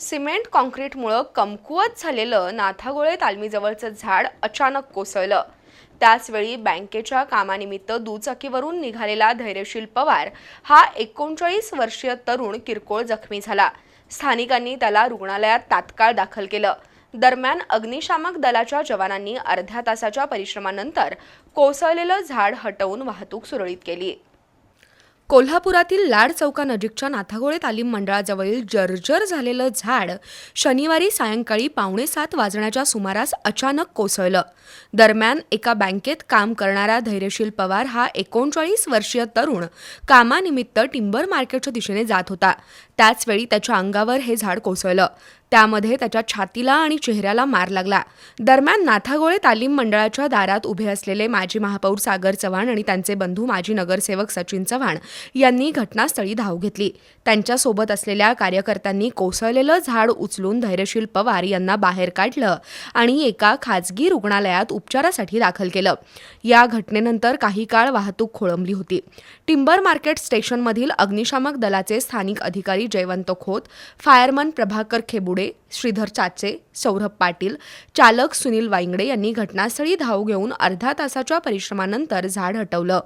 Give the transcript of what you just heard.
Cement कॉन्क्रीटमुळं कमकुवत झालेलं नाथागोळे तालमीजवळचं झाड अचानक कोसळलं. त्याचवेळी बँकेच्या कामानिमित्त दुचाकीवरून निघालेला धैर्यशील पवार हा एकोणचाळीस वर्षीय तरुण किरकोळ जखमी झाला. स्थानिकांनी त्याला रुग्णालयात तात्काळ दाखल केलं. दरम्यान अग्निशामक दलाच्या जवानांनी अर्ध्या तासाच्या परिश्रमानंतर कोसळलेलं झाड हटवून वाहतूक सुरळीत केली. कोल्हापुरातील लाड चौकानजीकच्या नाथागोळे तालीम मंडळाजवळील जर्जर झालेलं झाड शनिवारी सायंकाळी पावणे सात वाजण्याच्या सुमारास अचानक कोसळलं. दरम्यान एका बँकेत काम करणारा धैर्यशील पवार हा एकोणचाळीस वर्षीय तरुण कामानिमित्त टिंबर मार्केटच्या दिशेने जात होता. त्याचवेळी त्याच्या अंगावर हे झाड कोसळलं. त्यामध्ये त्याच्या छातीला आणि चेहऱ्याला मार लागला. दरम्यान नाथागोळे तालीम मंडळाच्या दारात उभे असलेले माजी महापौर सागर चव्हाण आणि त्यांचे बंधू माजी नगरसेवक सचिन चव्हाण यांनी घटनास्थळी धाव घेतली. त्यांच्यासोबत असलेल्या कार्यकर्त्यांनी कोसळलेलं झाड उचलून धैर्यशील पवार यांना बाहेर काढलं आणि एका खाजगी रुग्णालयात उपचारासाठी दाखल केलं. या घटनेनंतर काही काळ वाहतूक खोळंबली होती. टिंबर मार्केट स्टेशनमधील अग्निशामक दलाचे स्थानिक अधिकारी जयवंत खोत फायरमन प्रभाकर खेबुडे श्रीधर चाचे सौरभ पाटील चालक सुनील वाईंगडे यांनी घटनास्थळी धाव घेऊन अर्ध्या तासाच्या परिश्रमानंतर झाड हटवलं.